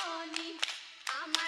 I'm a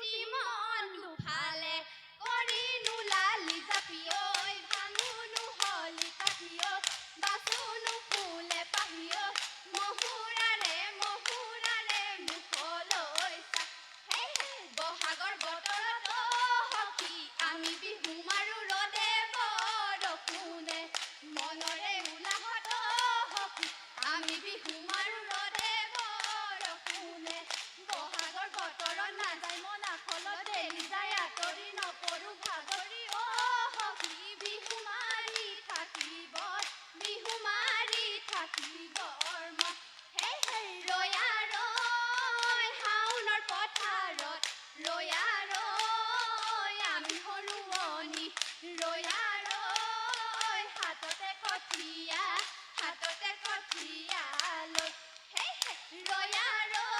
的梦。হাততে কঠিয়া হাততে কঠিয়া লৈ হে ৰয়া ৰ